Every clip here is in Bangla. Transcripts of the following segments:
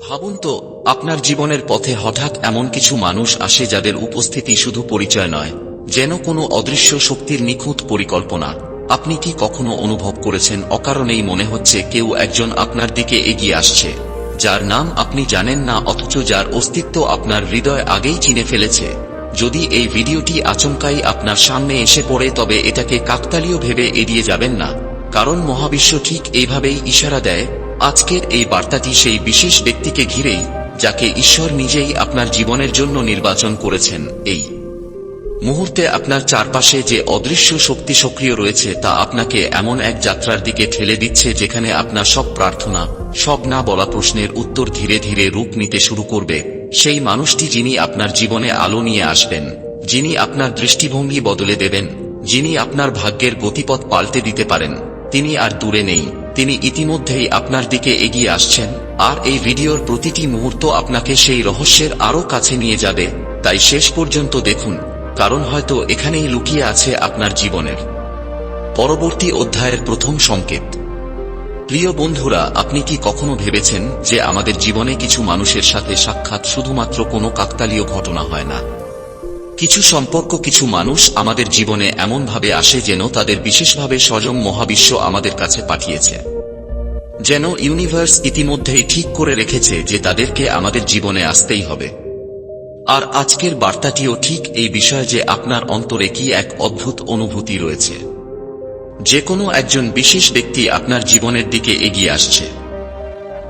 ভাবুন তো, আপনার জীবনের পথে হঠাৎ এমন কিছু মানুষ আসে যাদের উপস্থিতি শুধু পরিচয় নয়, যেন কোনো অদৃশ্য শক্তির নিখুঁত পরিকল্পনা। আপনি কি কখনো অনুভব করেছেন, অকারণেই মনে হচ্ছে কেউ একজন আপনার দিকে এগিয়ে আসছে, যার নাম আপনি জানেন না, অথচ যার অস্তিত্ব আপনার হৃদয় আগেই চিনে ফেলেছে। যদি এই ভিডিওটি আচমকাই আপনার সামনে এসে পড়ে, তবে এটাকে কাকতালীয় ভেবে এড়িয়ে যাবেন না, কারণ মহাবিশ্ব ঠিক এইভাবেই ইশারা দেয় আজকের এই বার্তাটি সেই বিশেষ ব্যক্তিকে ঘিরেই, যাকে ঈশ্বর নিজেই আপনার জীবনের জন্য নির্বাচন করেছেন, এই। মুহূর্তে আপনার চারপাশে যে অদৃশ্য শক্তি সক্রিয় রয়েছে, তা আপনাকে এমন এক যাত্রার দিকে ঠেলে দিচ্ছে যেখানে আপনার সব প্রার্থনা, সব না বলা প্রশ্নের উত্তর ধীরে ধীরে রূপ নিতে শুরু করবে। সেই মানুষটি যিনি আপনার জীবনে আলো নিয়ে আসবেন, যিনি আপনার দৃষ্টিভঙ্গি বদলে দেবেন, যিনি আপনার ভাগ্যের গতিপথ পাল্টে দিতে পারেন, তিনি আর দূরে নেই। তিনি ইতিমধ্যেই আপনার দিকে এগিয়ে আসছেন, আর এই ভিডিওর প্রতিটি মুহূর্ত আপনাকে সেই রহস্যের আরও কাছে নিয়ে যাবে। তাই শেষ পর্যন্ত দেখুন, কারণ হয়তো এখানেই লুকিয়ে আছে আপনার জীবনের। পরবর্তী অধ্যায়ের প্রথম সংকেত। প্রিয় বন্ধুরা, আপনি কি কখনো ভেবেছেন যে আমাদের জীবনে কিছু মানুষের সাথে সাক্ষাৎ শুধুমাত্র কোনো কাকতালীয় ঘটনা হয় না? কিছু সম্পর্ক, কিছু মানুষ আমাদের জীবনে এমনভাবে আসে যেন তাদের বিশেষভাবে স্বয়ং মহাবিশ্ব আমাদের কাছে পাঠিয়েছে। যেন ইউনিভার্স ইতিমধ্যেই ঠিক করে রেখেছে যে তাদেরকে আমাদের জীবনে আসতেই হবে। আর আজকের বার্তাটিও ঠিক এই বিষয় যে আপনার অন্তরে কি এক অদ্ভুত অনুভূতি রয়েছে। যে কোনো একজন বিশেষ ব্যক্তি আপনার জীবনের দিকে এগিয়ে আসছে।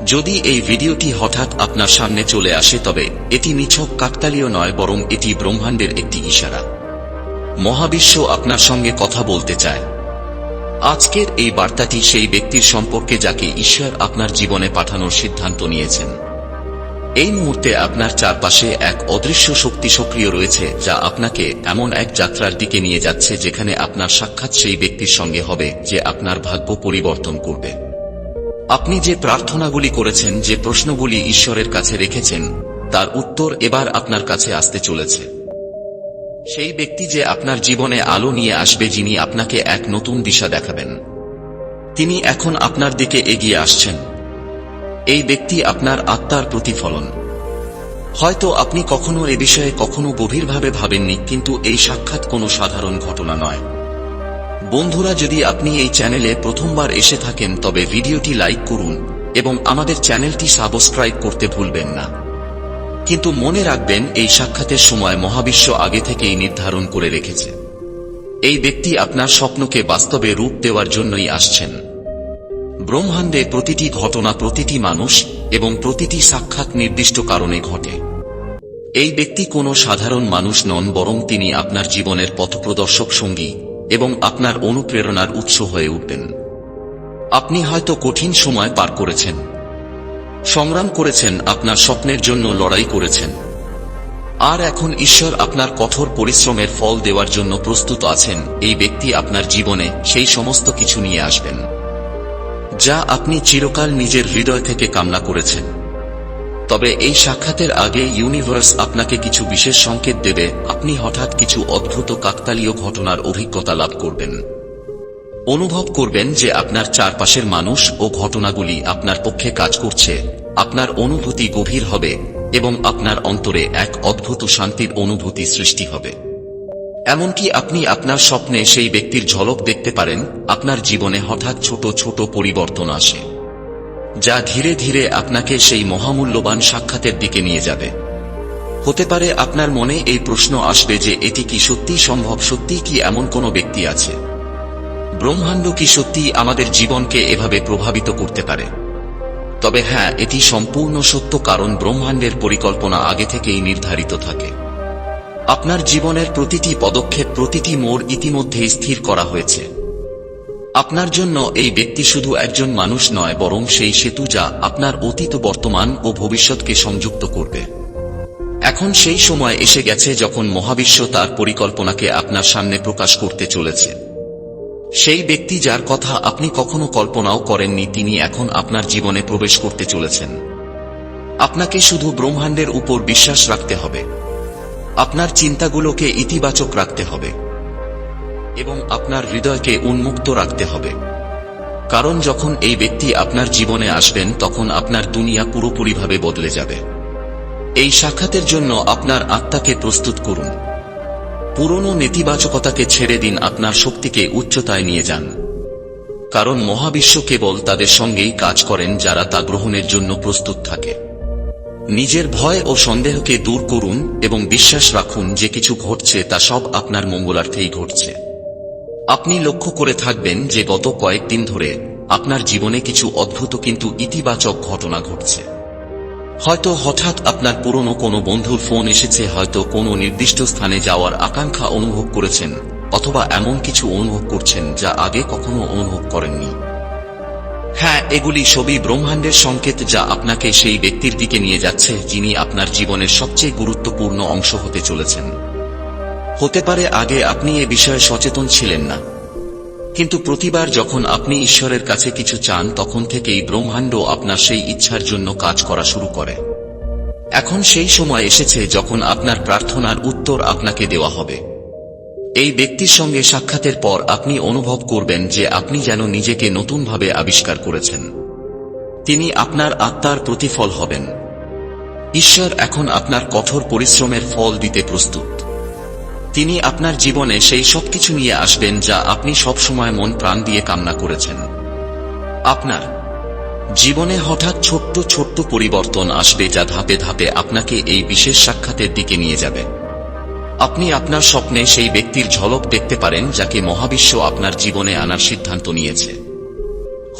যদি এই ভিডিওটি হঠাৎ আপনার সামনে চলে আসে, তবে এটি নিছক কাকতালীয় নয়, বরং এটি ব্রহ্মাণ্ডের একটি ইশারা। মহাবিশ্ব আপনার সঙ্গে কথা বলতে চায়। আজকের এই বার্তাটি সেই ব্যক্তির সম্পর্কে যাকে ঈশ্বর আপনার জীবনে পাঠানোর সিদ্ধান্ত নিয়েছেন। এই মুহূর্তে আপনার চারপাশে এক অদৃশ্য শক্তি সক্রিয় রয়েছে, যা আপনাকে এমন এক যাত্রার দিকে নিয়ে যাচ্ছে যেখানে আপনার সাক্ষাৎ সেই ব্যক্তির সঙ্গে হবে, যে আপনার ভাগ্য পরিবর্তন করবে। আপনি যে প্রার্থনাগুলি করেছেন, যে প্রশ্নগুলি ঈশ্বরের কাছে রেখেছেন, তার উত্তর এবার আপনার কাছে আসতে চলেছে। সেই ব্যক্তি যে আপনার জীবনে আলো নিয়ে আসবে যিনি আপনাকে এক নতুন দিশা দেখাবেন। তিনি এখন আপনার দিকে এগিয়ে আসছেন। এই ব্যক্তি আপনার আত্মার প্রতিফলন। হয়তো আপনি কখনো এ বিষয়ে কখনো গভীরভাবে ভাবেননি, কিন্তু এই সাক্ষাৎ কোনো সাধারণ ঘটনা নয়। বন্ধুরা, যদি আপনি এই চ্যানেলে প্রথমবার এসে থাকেন, তবে ভিডিওটি লাইক করুন এবং আমাদের চ্যানেলটি সাবস্ক্রাইব করতে ভুলবেন না। কিন্তু মনে রাখবেন, এই সাক্ষাতের সময় মহাবিশ্ব আগে থেকেই নির্ধারণ করে রেখেছে। এই ব্যক্তি আপনার স্বপ্নকে বাস্তবে রূপ দেওয়ার জন্যই আসছেন। ব্রহ্মাণ্ডে প্রতিটি ঘটনা প্রতিটি মানুষ এবং প্রতিটি সাক্ষাৎ নির্দিষ্ট কারণে ঘটে। এই ব্যক্তি কোনো সাধারণ মানুষ নন, বরং তিনি আপনার জীবনের পথপ্রদর্শক সঙ্গী এবং আপনার অনুপ্রেরণার উৎস হয়ে উঠবেন। আপনি হয়তো কঠিন সময় পার করেছেন সংগ্রাম করেছেন আপনার স্বপ্নের জন্য লড়াই করেছেন। আর এখন ঈশ্বর আপনার কঠোর পরিশ্রমের ফল দেওয়ার জন্য প্রস্তুত আছেন, এই ব্যক্তি আপনার জীবনে সেই সমস্ত কিছু নিয়ে আসবেন। যা আপনি চিরকাল নিজের হৃদয় থেকে কামনা করেছেন। তবে এই সাক্ষাতের আগে ইউনিভার্স আপনাকে কিছু বিশেষ সংকেত দেবে, আপনি হঠাৎ কিছু অদ্ভুত কাকতালীয় ঘটনার অভিজ্ঞতা লাভ করবেন। অনুভব করবেন যে আপনার চারপাশের মানুষ ও ঘটনাগুলি আপনার পক্ষে কাজ করছে, আপনার অনুভূতি গভীর হবে এবং আপনার অন্তরে এক অদ্ভুত শান্তির অনুভূতি সৃষ্টি হবে। এমনকি আপনি আপনার স্বপ্নে সেই ব্যক্তির ঝলক দেখতে পারেন, আপনার জীবনে হঠাৎ ছোট ছোট পরিবর্তন আসে, যা ধীরে ধীরে আপনাকে সেই মহামূল্যবান সাক্ষাতের দিকে নিয়ে যাবে। হতে পারে আপনার মনে এই প্রশ্ন আসবে যে এটি কি সত্যি সম্ভব সত্যি কি এমন কোনো ব্যক্তি আছে? ব্রহ্মাণ্ড কি সত্যি আমাদের জীবনকে এভাবে প্রভাবিত করতে পারে? তবে হ্যাঁ এটি সম্পূর্ণ সত্য কারণ ব্রহ্মাণ্ডের পরিকল্পনা আগে থেকেই নির্ধারিত থাকে। আপনার জীবনের প্রতিটি পদক্ষেপ, প্রতিটি মোড় ইতিমধ্যেই স্থির করা হয়েছে। আপনার জন্য এই ব্যক্তি শুধু একজন মানুষ নয়, বরং সেই সেতু যা আপনার অতীত, বর্তমান ও ভবিষ্যৎকে সংযুক্ত করবে। এখন সেই সময় এসে গেছে যখন মহাবিশ্ব তার পরিকল্পনাকে আপনার সামনে প্রকাশ করতে চলেছে। সেই ব্যক্তি যার কথা আপনি কখনো কল্পনাও করেননি, তিনি এখন আপনার জীবনে প্রবেশ করতে চলেছেন। আপনাকে শুধু ব্রহ্মাণ্ডের উপর বিশ্বাস রাখতে হবে। আপনার চিন্তাগুলোকে ইতিবাচক রাখতে হবে। এবং আপনার হৃদয়কে উন্মুক্ত রাখতে হবে। কারণ যখন এই ব্যক্তি আপনার জীবনে আসবেন, তখন আপনার দুনিয়া পুরোপুরিভাবে বদলে যাবে। এই সাক্ষাতের জন্য আপনার আত্মাকে প্রস্তুত করুন। পুরনো নেতিবাচকতাকে ছেড়ে দিন আপনার শক্তিকে উচ্চতায় নিয়ে যান। কারণ মহাবিশ্ব কেবল তাদের সঙ্গেই কাজ করেন যারা তা গ্রহণের জন্য প্রস্তুত থাকে। নিজের ভয় ও সন্দেহকে দূর করুন এবং বিশ্বাস রাখুন যে কিছু ঘটছে তা সব আপনার মঙ্গলার্থেই ঘটছে। আপনি লক্ষ্য করে থাকবেন যে গত কয়েকদিন ধরে আপনার জীবনে কিছু অদ্ভুত কিন্তু ইতিবাচক ঘটনা ঘটছে। হয়তো হঠাৎ আপনার পুরনো কোনো বন্ধুর ফোন এসেছে, হয়তো কোনো নির্দিষ্ট স্থানে যাওয়ার আকাঙ্ক্ষা অনুভব করেছেন, অথবা এমন কিছু অনুভব করছেন যা আগে কখনো অনুভব করেননি। হ্যাঁ এগুলি সবই ব্রহ্মাণ্ডের সংকেত যা আপনাকে সেই ব্যক্তির দিকে নিয়ে যাচ্ছে, যিনি আপনার জীবনের সবচেয়ে গুরুত্বপূর্ণ অংশ হতে চলেছেন। হতে পারে আগে আপনি এ বিষয়ে সচেতন ছিলেন না কিন্তু প্রতিবার যখন আপনি ঈশ্বরের কাছে কিছু চান, তখন থেকেই ব্রহ্মাণ্ড আপনার সেই ইচ্ছার জন্য কাজ করা শুরু করে। এখন সেই সময় এসেছে যখন আপনার প্রার্থনার উত্তর আপনাকে দেওয়া হবে। এই ব্যক্তির সঙ্গে সাক্ষাতের পর আপনি অনুভব করবেন যে আপনি যেন নিজেকে নতুনভাবে আবিষ্কার করেছেন। তিনি আপনার আত্মার প্রতিফল হবেন। ঈশ্বর এখন আপনার কঠোর পরিশ্রমের ফল দিতে প্রস্তুত। তিনি আপনার জীবনে সেই সব কিছু নিয়ে আসবেন যা আপনি সবসময় মন প্রাণ দিয়ে কামনা করেছেন। আপনার জীবনে হঠাৎ ছোট্ট ছোট্ট পরিবর্তন আসবে যা ধাপে ধাপে আপনাকে এই বিশেষ সাক্ষাতের দিকে নিয়ে যাবে। আপনি আপনার স্বপ্নে সেই ব্যক্তির ঝলক দেখতে পারেন যাকে মহাবিশ্ব আপনার জীবনে আনার সিদ্ধান্ত নিয়েছে।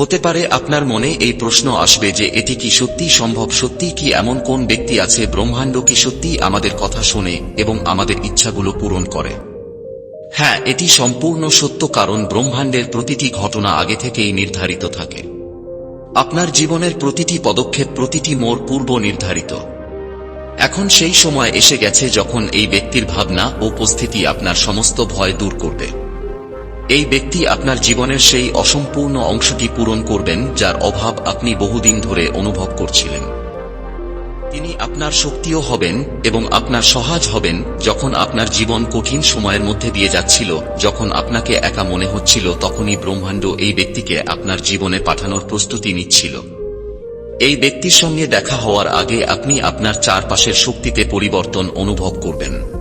হতে পারে আপনার মনে এই প্রশ্ন আসবে যে এটি কি সত্যি সম্ভব, সত্যি কি এমন কোন ব্যক্তি আছে, ব্রহ্মাণ্ড কি সত্যি আমাদের কথা শোনে এবং আমাদের ইচ্ছাগুলো পূরণ করে? হ্যাঁ এটি সম্পূর্ণ সত্য কারণ ব্রহ্মাণ্ডের প্রতিটি ঘটনা আগে থেকেই নির্ধারিত থাকে। আপনার জীবনের প্রতিটি পদক্ষেপ, প্রতিটি মোর পূর্ব নির্ধারিত। এখন সেই সময় এসে গেছে যখন এই ব্যক্তির ভাবনা ও উপস্থিতি আপনার সমস্ত ভয় দূর করবে। এই ব্যক্তি আপনার জীবনের সেই অসম্পূর্ণ অংশটি পূরণ করবেন, যার অভাব আপনি বহুদিন ধরে অনুভব করছিলেন। তিনি আপনার শক্তিও হবেন এবং আপনার সহাজ হবেন যখন আপনার জীবন কঠিন সময়ের মধ্যে দিয়ে যাচ্ছিল, যখন আপনাকে একা মনে হচ্ছিল, তখনই ব্রহ্মাণ্ড এই ব্যক্তিকে আপনার জীবনে পাঠানোর প্রস্তুতি নিচ্ছিল। এই ব্যক্তির সঙ্গে দেখা হওয়ার আগে আপনি আপনার চারপাশের শক্তিতে পরিবর্তন অনুভব করবেন।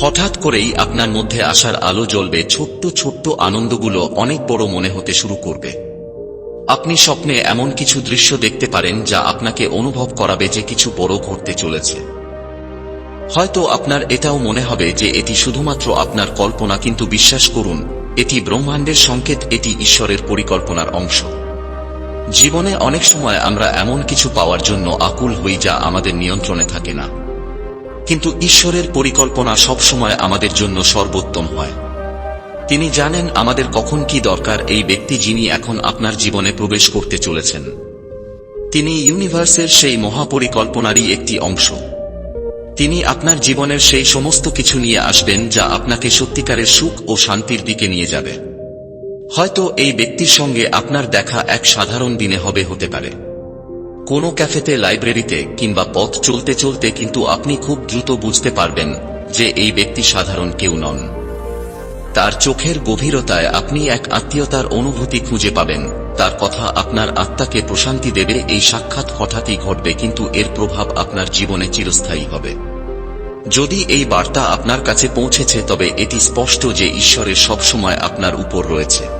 হঠাৎ করেই আপনার মধ্যে আসার আলো জ্বলবে, ছোট্ট ছোট্ট আনন্দগুলো অনেক বড় মনে হতে শুরু করবে। আপনি স্বপ্নে এমন কিছু দৃশ্য দেখতে পারেন যা আপনাকে অনুভব করাবে যে কিছু বড় ঘটতে চলেছে। হয়তো আপনার এটাও মনে হবে যে এটি শুধুমাত্র আপনার কল্পনা, কিন্তু বিশ্বাস করুন, এটি ব্রহ্মাণ্ডের সংকেত, এটি ঈশ্বরের পরিকল্পনার অংশ। জীবনে অনেক সময় আমরা এমন কিছু পাওয়ার জন্য আকুল হই যা আমাদের নিয়ন্ত্রণে থাকে না। কিন্তু ঈশ্বরের পরিকল্পনা সবসময় আমাদের জন্য সর্বোত্তম হয়। তিনি জানেন আমাদের কখন কি দরকার এই ব্যক্তি যিনি এখন আপনার জীবনে প্রবেশ করতে চলেছেন। তিনি ইউনিভার্সের সেই মহাপরিকল্পনারই একটি অংশ। তিনি আপনার জীবনের সেই সমস্ত কিছু নিয়ে আসবেন যা আপনাকে সত্যিকারের সুখ ও শান্তির দিকে নিয়ে যাবে। হয়তো এই ব্যক্তির সঙ্গে আপনার দেখা এক সাধারণ দিনে হবে হতে পারে। কোনো ক্যাফেতে লাইব্রেরিতে কিংবা পথ চলতে চলতে কিন্তু আপনি খুব দ্রুত বুঝতে পারবেন যে এই ব্যক্তি সাধারণ কেউ নন। তার চোখের গভীরতায় আপনি এক আত্মীয়তার অনুভূতি খুঁজে পাবেন। তার কথা আপনার আত্মাকে প্রশান্তি দেবে, এই সাক্ষাৎ হঠাৎই ঘটবে, কিন্তু এর প্রভাব আপনার জীবনে চিরস্থায়ী হবে। যদি এই বার্তা আপনার কাছে পৌঁছেছে, তবে এটি স্পষ্ট যে ঈশ্বরের সবসময় আপনার উপর রয়েছে।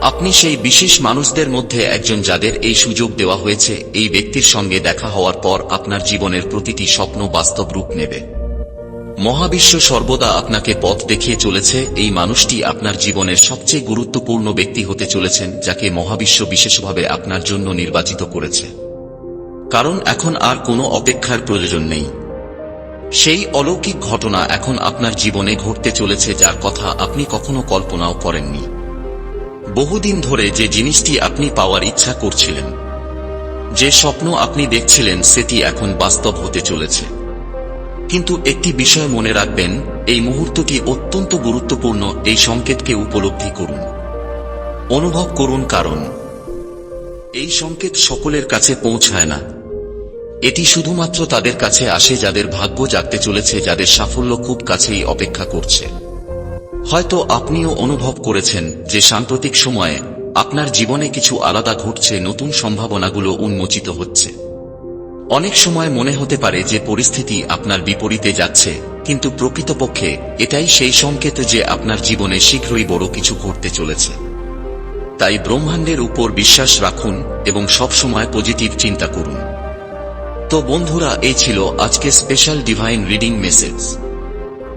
আপনি সেই বিশেষ মানুষদের মধ্যে একজন যাদের এই সুযোগ দেওয়া হয়েছে, এই ব্যক্তির সঙ্গে দেখা হওয়ার পর আপনার জীবনের প্রতিটি স্বপ্ন বাস্তব রূপ নেবে। মহাবিশ্ব সর্বদা আপনাকে পথ দেখিয়ে চলেছে, এই মানুষটি আপনার জীবনের সবচেয়ে গুরুত্বপূর্ণ ব্যক্তি হতে চলেছেন, যাকে মহাবিশ্ব বিশেষভাবে আপনার জন্য নির্বাচিত করেছে। কারণ এখন আর কোনো অপেক্ষার প্রয়োজন নেই। সেই অলৌকিক ঘটনা এখন আপনার জীবনে ঘটতে চলেছে, যার কথা আপনি কখনো কল্পনাও করেননি। বহুদিন ধরে যে জিনিসটি আপনি পাওয়ার ইচ্ছা করছিলেন, যে স্বপ্ন আপনি দেখছিলেন সেটি এখন বাস্তব হতে চলেছে। কিন্তু একটি বিষয় মনে রাখবেন, এই মুহূর্তটি অত্যন্ত গুরুত্বপূর্ণ, এই সংকেতকে উপলব্ধি করুন। অনুভব করুন কারণ, এই সংকেত সকলের কাছে পৌঁছায় না। এটি শুধুমাত্র তাদের কাছে আসে যাদের ভাগ্য জাগতে চলেছে, যাদের সাফল্য খুব কাছেই অপেক্ষা করছে। হয়তো আপনিও অনুভব করেছেন যে সাম্প্রতিক সময়ে আপনার জীবনে কিছু আলাদা ঘটছে, নতুন সম্ভাবনাগুলো উন্মোচিত হচ্ছে। অনেক সময় মনে হতে পারে যে পরিস্থিতি আপনার বিপরীতে যাচ্ছে, কিন্তু প্রকৃতপক্ষে এটাই সেই সংকেত যে আপনার জীবনে শীঘ্রই বড় কিছু ঘটতে চলেছে। তাই ব্রহ্মাণ্ডের উপর বিশ্বাস রাখুন এবং সবসময় পজিটিভ চিন্তা করুন। তো বন্ধুরা, এই ছিল আজকে স্পেশাল ডিভাইন রিডিং মেসেজ।